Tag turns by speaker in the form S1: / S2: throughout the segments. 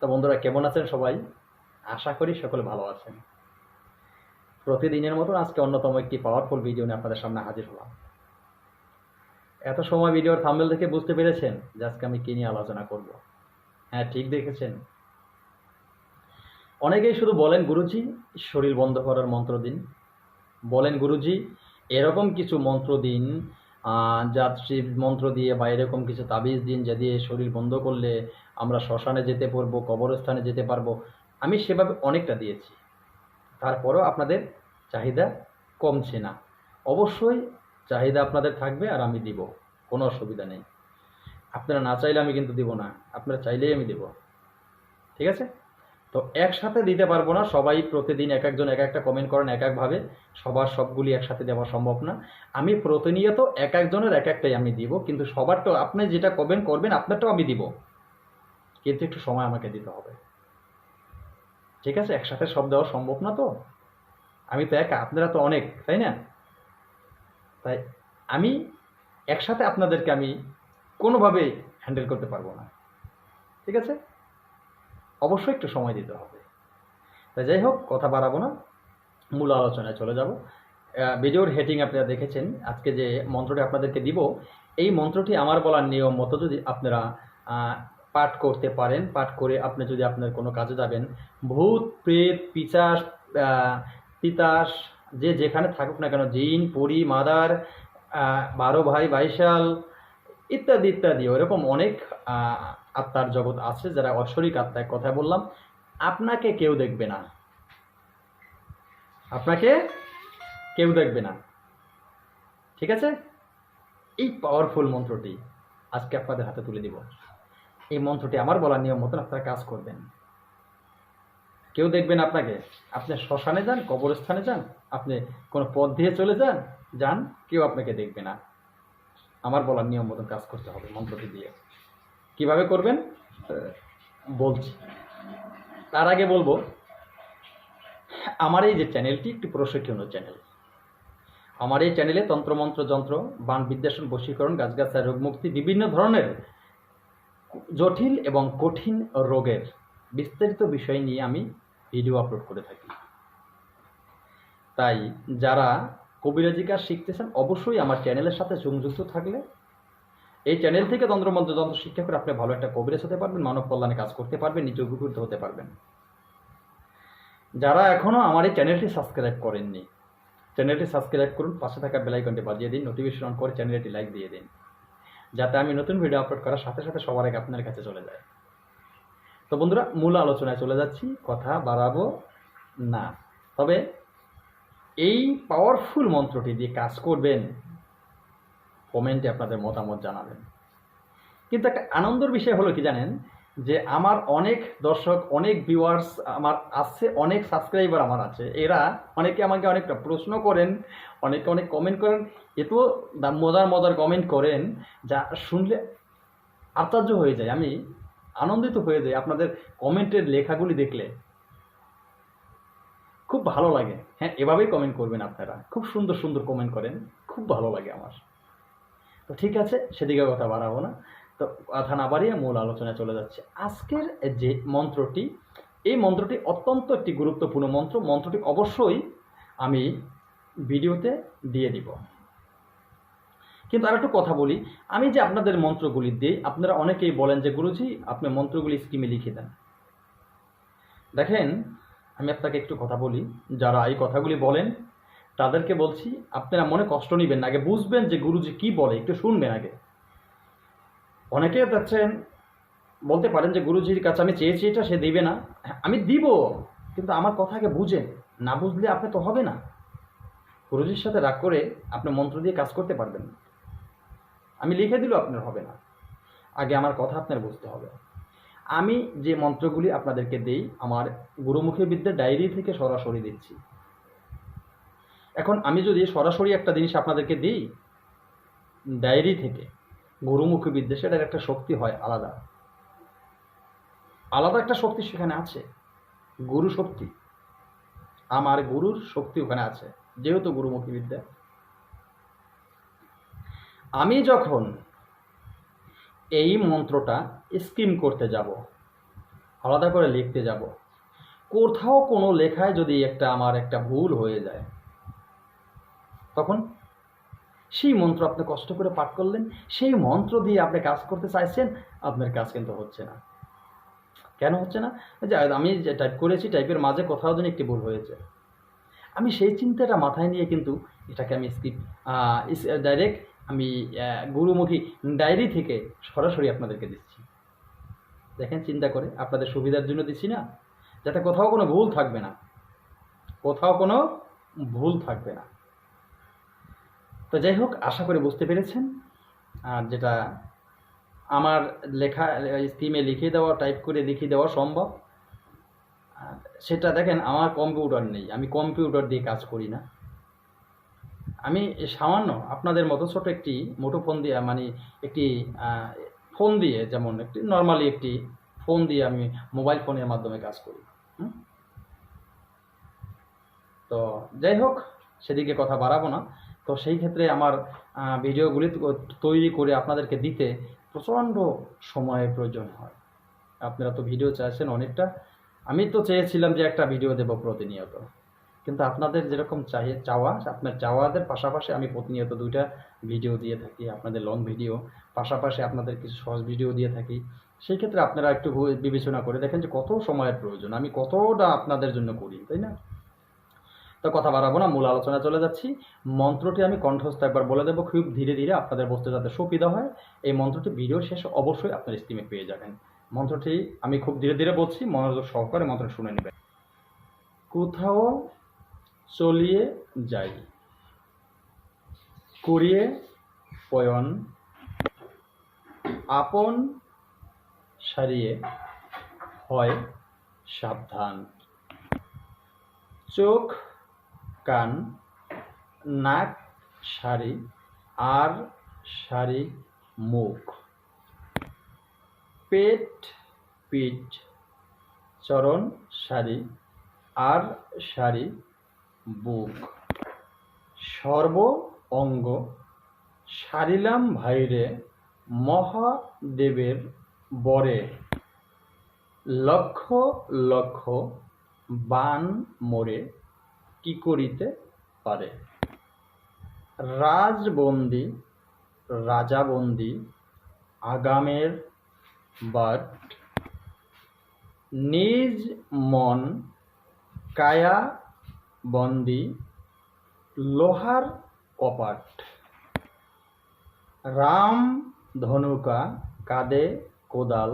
S1: তো বন্ধুরা, কেমন আছেন সবাই? আশা করি সকলে ভালো আছেন। প্রতিদিনের মতন আজকে অন্যতম একটি পাওয়ারফুল ভিডিও নিয়ে আপনাদের সামনে হাজির হলাম। এত সময় ভিডিওর থাম্বেল দেখে বুঝতে পেরেছেন যে আজকে আমি কী নিয়ে আলোচনা করব? হ্যাঁ ঠিক দেখেছেন। অনেকেই শুধু বলেন, গুরুজি, শরীর বন্ধ করার মন্ত্র দিন। বলেন, গুরুজি, এরকম কিছু মন্ত্র দিন যাত্রী মন্ত্র দিয়ে বা এরকম কিছু তাবিজ দিন যা দিয়ে শরীর বন্ধ করলে আমরা শ্মশানে যেতে পারব, কবরস্থানে যেতে পারব। আমি সেভাবে অনেকটা দিয়েছি। তারপরেও আপনাদের চাহিদা কমছে না। অবশ্যই চাহিদা আপনাদের থাকবে আর আমি দিব, কোনো অসুবিধা নেই। আপনারা না চাইলে আমি কিন্তু দিব না, আপনারা চাইলেই আমি দেব। ঠিক আছে? তো একসাথে দিতে পারব না। সবাই প্রতিদিন এক একজন এক একটা কমেন্ট করেন এক একভাবে সবার সবগুলি একসাথে দেওয়া সম্ভব না। আমি প্রতিনিয়ত এক একজনের এক একটাই আমি দিব। কিন্তু সবারটাও আপনি যেটা কমেন্ট করবেন, আপনারটাও আমি দিব। কিন্তু একটু সময় আমাকে দিতে হবে। ঠিক আছে? একসাথে সব দেওয়া সম্ভব না তো? আমি তো একা, আপনারা তো অনেক, তাই না? তাই আমি একসাথে আপনাদেরকে আমি কোনোভাবেই হ্যান্ডেল করতে পারব না। ঠিক আছে? অবশ্যই একটু সময় দিতে হবে। তাই যাই হোক, কথা বাড়াবো না। মূল আলোচনায় চলে যাব। ভিডিওর হেডিং আপনারা দেখেছেন। আজকে যে মন্ত্রটি আপনাদেরকে দিব, এই মন্ত্রটি আমার বলার নিয়ম মতো যদি আপনারা পাঠ করতে পারেন, পাঠ করে আপনি যদি আপনার কোনো কাজে যাবেন, ভূত, প্রেত, পিচাস পিতাস যে যেখানে থাকুক না কেন, জিন, পরি, মাদার বারো ভাই, বাইশাল, ইত্যাদি ইত্যাদি, ওরকম অনেক আত্মার জগৎ আছে, যারা অশরিক আত্মায় কথা বললাম, আপনাকে কেউ দেখবে না। আপনাকে কেউ দেখবে না। ঠিক আছে? এই পাওয়ারফুল মন্ত্রটি আজকে আপনাদের হাতে তুলে দিব। এই মন্ত্রটি আমার বলার নিয়ম মতন আপনারা কাজ করবেন। কেউ দেখবেন আপনাকে। আপনি শ্মশানে যান, কবরস্থানে যান, আপনি কোনো পথ দিয়ে চলে যান যান, কেউ আপনাকে দেখবে না। আমার বলার নিয়ম মতন কাজ করতে হবে মন্ত্রটি দিয়ে। কীভাবে করবেন? বলছি। তার আগে বলব, আমার এই যে চ্যানেলটি একটি প্রশিক্ষণীয় চ্যানেল। আমার এই চ্যানেলে তন্ত্রমন্ত্র যন্ত্র বান বিদ্যাসন বশীকরণ গাছগাছায় রোগমুক্তি বিভিন্ন ধরনের জটিল এবং কঠিন রোগের বিস্তারিত বিষয় নিয়ে আমি ভিডিও আপলোড করে থাকি। তাই যারা কবিরাজি কাজ শিখতেছেন, অবশ্যই আমার চ্যানেলের সাথে সংযুক্ত থাকলে এই চ্যানেল থেকে তন্ত্রমন্ত্র যন্ত্র শিক্ষা করে আপনি ভালো একটা কবিরাজ হতে পারবেন, মানব কল্যাণে কাজ করতে পারবেন, নিজে উপকৃত হতে পারবেন। যারা এখনও আমার এই চ্যানেলটি সাবস্ক্রাইব করেননি চ্যানেলটি সাবস্ক্রাইব করুন, পাশে থাকা বেলাইকনটি বাজিয়ে দিন নোটিফিকেশন অন করে চ্যানেলটি লাইক দিয়ে দিন, যাতে আমি নতুন ভিডিও আপলোড করার সাথে সাথে সবার আগে আপনার কাছে চলে যায়। তো বন্ধুরা, মূল আলোচনায় চলে যাচ্ছি, কথা বাড়াবো না। তবে এই পাওয়ারফুল মন্ত্রটি দিয়ে কাজ করবেন কমেন্টে আপনাদের মতামত জানাবেন। কিন্তু একটা আনন্দের বিষয় হলো কি জানেন, যে আমার অনেক দর্শক, অনেক ভিউয়ার্স আমার আছে, অনেক সাবস্ক্রাইবার আমার আছে। এরা অনেকে আমাকে অনেকটা প্রশ্ন করেন, অনেকে অনেক কমেন্ট করেন, এত মজার মজার কমেন্ট করেন যা শুনলে আশ্চর্য হয়ে যায়। আমি আনন্দিত হয়ে যাই আপনাদের কমেন্টের লেখাগুলি দেখলে। খুব ভালো লাগে। হ্যাঁ এভাবেই কমেন্ট করবেন আপনারা। খুব সুন্দর সুন্দর কমেন্ট করেন। খুব ভালো লাগে আমার। তো ঠিক আছে সেদিকে কথা বাড়াবো না। তো কথা না বাড়িয়ে মূল আলোচনায় চলে যাচ্ছে। আজকের যে মন্ত্রটি, এই মন্ত্রটি অত্যন্ত একটি গুরুত্বপূর্ণ মন্ত্র। মন্ত্রটি অবশ্যই আমি ভিডিওতে দিয়ে দিব। কিন্তু আর একটু কথা বলি, আমি যে আপনাদের মন্ত্রগুলি দিই, আপনারা অনেকেই বলেন যে, গুরুজি, আপনি মন্ত্রগুলি স্কিমে লিখে দেন। দেখেন, আমি আপনাকে একটু কথা বলি, যারা এই কথাগুলি বলেন তাদেরকে বলছি আপনারা মনে কষ্ট নেবেন না। আগে বুঝবেন যে গুরুজি কি বলে একটু শুনবেন আগে। অনেকে যাচ্ছেন বলতে পারেন যে গুরুজির কাছে আমি চেয়েছি এটা সে দিবে না। হ্যাঁ, আমি দিব কিন্তু আমার কথা কথাকে বুঝেন। না বুঝলে আপনি তো হবে না। গুরুজির সাথে রাগ করে আপনি মন্ত্র দিয়ে কাজ করতে পারবেন না। আমি লিখে দিলেও আপনার হবে না। আগে আমার কথা আপনার বুঝতে হবে। আমি যে মন্ত্রগুলি আপনাদেরকে দেই আমার গুরুমুখী বিদ্যা ডায়েরি থেকে সরাসরি দিচ্ছি। এখন আমি যদি সরাসরি একটা জিনিস আপনাদেরকে দিই, ডায়েরি থেকে, গুরুমুখী বিদ্যা, সেটার একটা শক্তি হয় আলাদা। আলাদা একটা শক্তি সেখানে আছে, গুরু শক্তি। আমার গুরুর শক্তি ওখানে আছে, যেহেতু গুরুমুখী বিদ্যা। আমি যখন এই মন্ত্রটা স্কিম করতে যাব, আলাদা করে লিখতে যাব, কোথাও কোনো লেখায় যদি একটা, আমার একটা ভুল হয়ে যায় তখন সেই মন্ত্র আপনি কষ্ট করে পাঠ করলেন, সেই মন্ত্র দিয়ে আপনি কাজ করতে চাইছেন, আপনার কাজ কিন্তু হচ্ছে না। কেন হচ্ছে না? যে আমি যে টাইপ করেছি টাইপের মাঝে কোথাও যেন একটি ভুল হয়েছে। আমি সেই চিন্তাটা মাথায় নিয়ে কিন্তু এটাকে আমি স্কিপ ডাইরেক্ট আমি গুরুমুখী ডায়েরি থেকে সরাসরি আপনাদেরকে দিচ্ছি। দেখেন চিন্তা করে, আপনাদের সুবিধার জন্য দিচ্ছি না, যাতে কোথাও কোনো ভুল থাকবে না। কোথাও কোনো ভুল থাকবে না। তো যাই হোক, আশা করি বুঝতে পেরেছেন। আর যেটা আমার লেখা স্কিমে লিখে দেওয়া টাইপ করে লিখে দেওয়া সম্ভব। সেটা দেখেন, আমার কম্পিউটার নেই। আমি কম্পিউটার দিয়ে কাজ করি না। আমি সামান্য আপনাদের মতো ছোট একটি মুঠোফোন দিয়ে মানে একটি ফোন দিয়ে যেমন একটি নর্মালি একটি ফোন দিয়ে আমি মোবাইল ফোনের মাধ্যমে কাজ করি? তো যাই হোক, সেদিকে কথা বাড়াবো না। তো সেই ক্ষেত্রে আমার ভিডিওগুলি তৈরি করে আপনাদেরকে দিতে প্রচণ্ড সময়ের প্রয়োজন হয়। আপনারা তো ভিডিও চাইছেন অনেকটা। আমি তো চেয়েছিলাম যে একটা ভিডিও দেবো প্রতিনিয়ত। কিন্তু আপনাদের যেরকম চাই চাওয়া, আপনার চাওয়াদের পাশাপাশি আমি প্রতিনিয়ত দুইটা ভিডিও দিয়ে থাকি, আপনাদের লং ভিডিও পাশাপাশি আপনাদের কিছু শর্ট ভিডিও দিয়ে থাকি। সেই ক্ষেত্রে আপনারা একটু বিবেচনা করে দেখেন যে কত সময়ের প্রয়োজন। আমি কতটা আপনাদের জন্য করি, তাই না? তো কথা বাড়াবো না, মূল আলোচনা চলে যাচ্ছি। মন্ত্রটি আমি কণ্ঠস্থ একবার বলে দেবো, খুব ধীরে ধীরে আপনাদের বুঝতে যাতে সুবিধা হয়। এই মন্ত্রটি ভিডিও শেষে অবশ্যই আপনার স্টিমে পেয়ে যাবেন। মন্ত্রটি আমি খুব ধীরে ধীরে বলছি, মনোযোগ সহকারে মন্ত্রটি শুনে নেবেন। কোথাও চলিয়ে যাই করিয়ে পয়ন, আপন সারিয়ে হয় সাবধান। চোখ কান, নাক সারি আর সারি মুখ। পেট, পিঠ, চরণ সারি আর সারি বুক। সর্ব অঙ্গ, সারিলাম ভাইরে, মহাদেবের বরে। লক্ষ লক্ষ বান মোরে কি করিতে পারে? রাজবন্দি, রাজাবন্দি, আগামের বাট, নিজ মন কায়া বন্দি, লোহার কপাট। রাম ধনুকা কাদে কোদাল,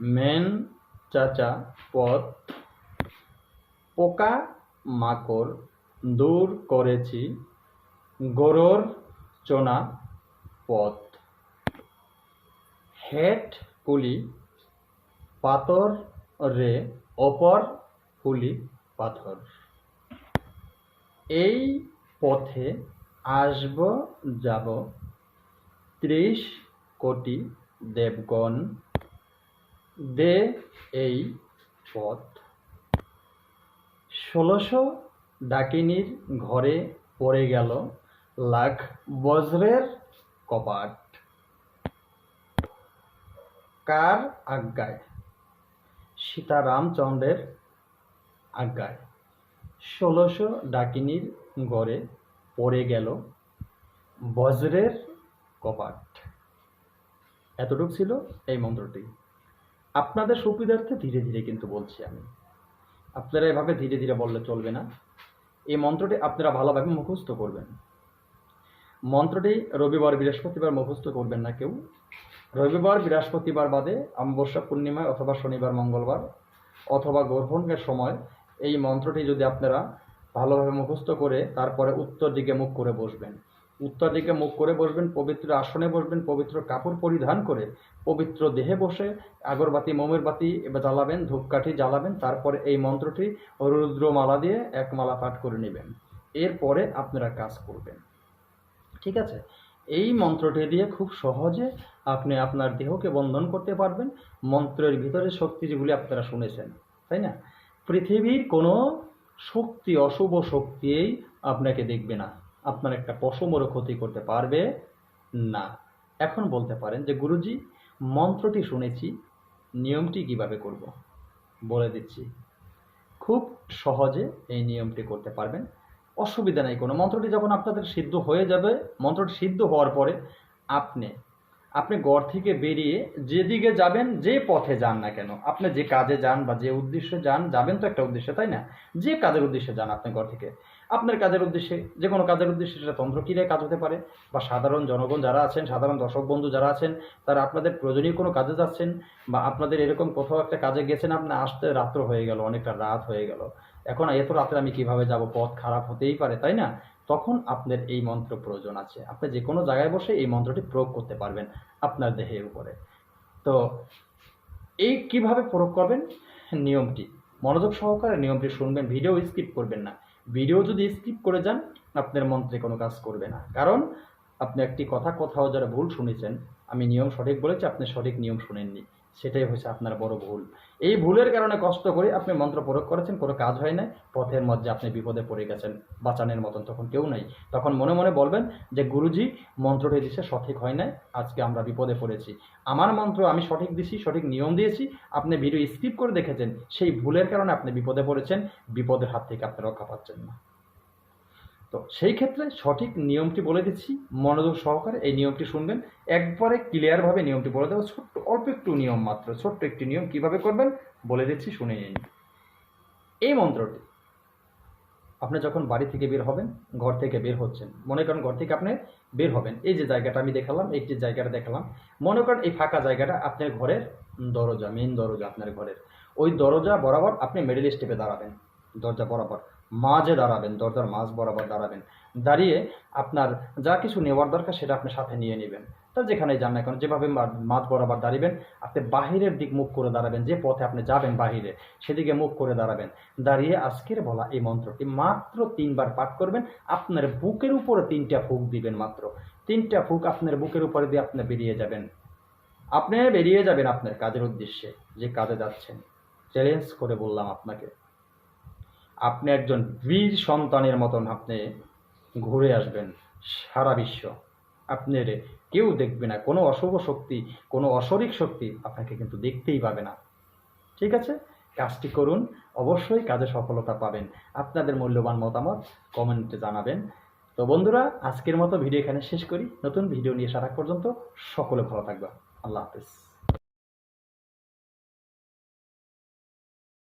S1: মেন চাচা পথ, পোকা মাকড় দূর করেছি গরুর চোনা পথ। হেট পুলি পাথর রে অপর পুলি পাথর। এই পথে আসব যাব ত্রিশ কোটি দেবগণ। দে এই পথ। ষোলোশো ডাকিনীর ঘরে পড়ে গেল লাখ বজ্রের কপাট। কার আজ্ঞায়? সীতারামচন্দ্রের আজ্ঞায়। ষোলোশো ডাকিনীর ঘরে পড়ে গেল বজ্রের কপাট। এতটুকু ছিল এই মন্ত্রটি। আপনাদের সুবিধার্থে ধীরে ধীরে কিন্তু বলছি আমি। আপনারা এভাবে ধীরে ধীরে বললে চলবে না। এই মন্ত্রটি আপনারা ভালোভাবে মুখস্থ করবেন। মন্ত্রটি রবিবার, বৃহস্পতিবার মুখস্থ করবেন না কেউ। রবিবার, বৃহস্পতিবার বাদে অমাবস্যা পূর্ণিমায় অথবা শনিবার, মঙ্গলবার অথবা গ্রহণের সময় এই মন্ত্রটি যদি আপনারা ভালোভাবে মুখস্থ করে তারপরে উত্তর দিকে মুখ করে বসবেন। উত্তর দিকে মুখ করে বসবেন, পবিত্র আসনে বসবেন, পবিত্র কাপড় পরিধান করে পবিত্র দেহে বসে আগরবাতি মোমের বাতি জ্বালাবেন, ধূপকাঠি জ্বালাবেন, তারপরে এই মন্ত্রটি রুদ্রমালা দিয়ে এক মালা পাঠ করে নেবেন। এরপরে আপনারা কাজ করবেন। ঠিক আছে? এই মন্ত্রটি দিয়ে খুব সহজে আপনি আপনার দেহকে বন্ধন করতে পারবেন। মন্ত্রের ভিতরে শক্তি যেগুলি আপনারা শুনেছেন, তাই না? পৃথিবীর কোনো শক্তি, অশুভ শক্তিই আপনাকে দেখবে না। আপনার একটা পশমরও ক্ষতি করতে পারবে না। এখন বলতে পারেন যে, গুরুজি, মন্ত্রটি শুনেছি, নিয়মটি কীভাবে করব? বলে দিচ্ছি। খুব সহজে এই নিয়মটি করতে পারবেন। অসুবিধা নেই কোনো। মন্ত্রটি যখন আপনাদের সিদ্ধ হয়ে যাবে, মন্ত্রটি সিদ্ধ হওয়ার পরে আপনি আপনি ঘর থেকে বেরিয়ে যেদিকে যাবেন, যে পথে যান না কেন, আপনি যে কাজে যান বা যে উদ্দেশ্যে যান, যাবেন তো একটা উদ্দেশ্যে, তাই না? যে কাজের উদ্দেশ্যে যান আপনি ঘর থেকে। আপনার কাজের উদ্দেশ্যে, যে কোনো কাজের উদ্দেশ্যে সেটা তন্ত্র তন্ত্রক্রিয়ায় কাজ হতে পারে? বা সাধারণ জনগণ যারা আছেন, সাধারণ দর্শক বন্ধু যারা আছেন, তারা আপনাদের প্রয়োজনীয় কোনো কাজে যাচ্ছেন? বা আপনাদের এরকম কোথাও একটা কাজে গেছেন, আপনি আসতে রাত্র হয়ে গেল, অনেকটা রাত হয়ে গেল। এখন এত রাত্রে আমি কীভাবে যাব? পথ খারাপ হতেই পারে, তাই না? তখন আপনার এই মন্ত্র প্রয়োজন আছে। আপনি যে কোনো জায়গায় বসে এই মন্ত্রটি প্রয়োগ করতে পারবেন আপনার দেহের উপরে। তো এই কীভাবে প্রয়োগ করবেন? নিয়মটি। মনোযোগ সহকারে নিয়মটি শুনবেন, ভিডিও স্কিপ করবেন না। ভিডিও যদি স্কিপ করে যান, আপনার মন্ত্রে কোনো কাজ করবে না। কারণ আপনি একটি কথা কোথাও যারা ভুল শুনেছেন, আমি নিয়ম সঠিক বলেছি, আপনি সঠিক নিয়ম শুনেননি। সেটাই হচ্ছে আপনার বড় ভুল। এই ভুলের কারণে কষ্ট করে আপনি মন্ত্র প্রয়োগ করেছেন, কোনো কাজ হয় না পথের মধ্যে আপনি বিপদে পড়ে গেছেন, বাঁচানোর মতন তখন কেউ নাই। তখন মনে মনে বলবেন যে, গুরুজি, মন্ত্রটি দিছে, সঠিক হয় নাই, আজকে আমরা বিপদে পড়েছি। আমার মন্ত্র আমি সঠিক দিছি, সঠিক নিয়ম দিয়েছি, আপনি ভিডিও স্কিপ করে দেখেছেন, সেই ভুলের কারণে আপনি বিপদে পড়েছেন, বিপদের হাত থেকে আপনি রক্ষা পাচ্ছেন না। তো সেই ক্ষেত্রে সঠিক নিয়মটি বলে দিচ্ছি, মনোযোগ সহকারে এই নিয়মটি শুনবেন। একবারে ক্লিয়ারভাবে নিয়মটি বলে দেবো ছোট্ট, অল্প একটু নিয়ম মাত্র, ছোট্ট একটি নিয়ম কীভাবে করবেন বলে দিচ্ছি শুনে নিন। এই মন্ত্রটি, আপনি যখন বাড়ি থেকে বের হবেন, ঘর থেকে বের হচ্ছেন, মনে করেন ঘর থেকে আপনি বের হবেন, এই যে জায়গাটা আমি দেখালাম এই যে জায়গাটা দেখালাম, মনে করেন এই ফাঁকা জায়গাটা আপনার ঘরের দরজা মেন দরজা আপনার ঘরের। ওই দরজা বরাবর আপনি মিডল স্টেপে দাঁড়াবেন, দরজা বরাবর। মাঝে দাঁড়াবেন, দরজার মাঝ বরাবর দাঁড়াবেন। দাঁড়িয়ে আপনার যা কিছু নেওয়ার দরকার সেটা আপনি সাথে নিয়ে নেবেন। তা যেখানে যান না কেন, যেভাবে মাঝ বরাবর দাঁড়িবেন, আপনি বাহিরের দিক মুখ করে দাঁড়াবেন, যে পথে আপনি যাবেন বাহিরে, সেদিকে মুখ করে দাঁড়াবেন। দাঁড়িয়ে আজকের বলা এই মন্ত্রটি মাত্র তিনবার পাঠ করবেন, আপনার বুকের উপরে তিনটা ফুক দিবেন মাত্র। তিনটা ফুক আপনার বুকের উপরে দিয়ে আপনি বেরিয়ে যাবেন। আপনি বেরিয়ে যাবেন আপনার কাজের উদ্দেশ্যে, যে কাজে যাচ্ছেন। চ্যালেঞ্জ করে বললাম আপনাকে। আপনি একজন বীর সন্তানের মতন আপনি ঘুরে আসবেন সারা বিশ্ব। আপনার কেউ দেখবে না, কোনো অশুভ শক্তি, কোনো অশরিক শক্তি আপনাকে কিন্তু দেখতেই পাবে না। ঠিক আছে? কাজটি করুন, অবশ্যই কাজে সফলতা পাবেন। আপনাদের মূল্যবান মতামত কমেন্টে জানাবেন। তো বন্ধুরা, আজকের মতো ভিডিও এখানে শেষ করি। নতুন ভিডিও নিয়ে সারা পর্যন্ত সকলে ভালো থাকবে আল্লাহ হাফেজ।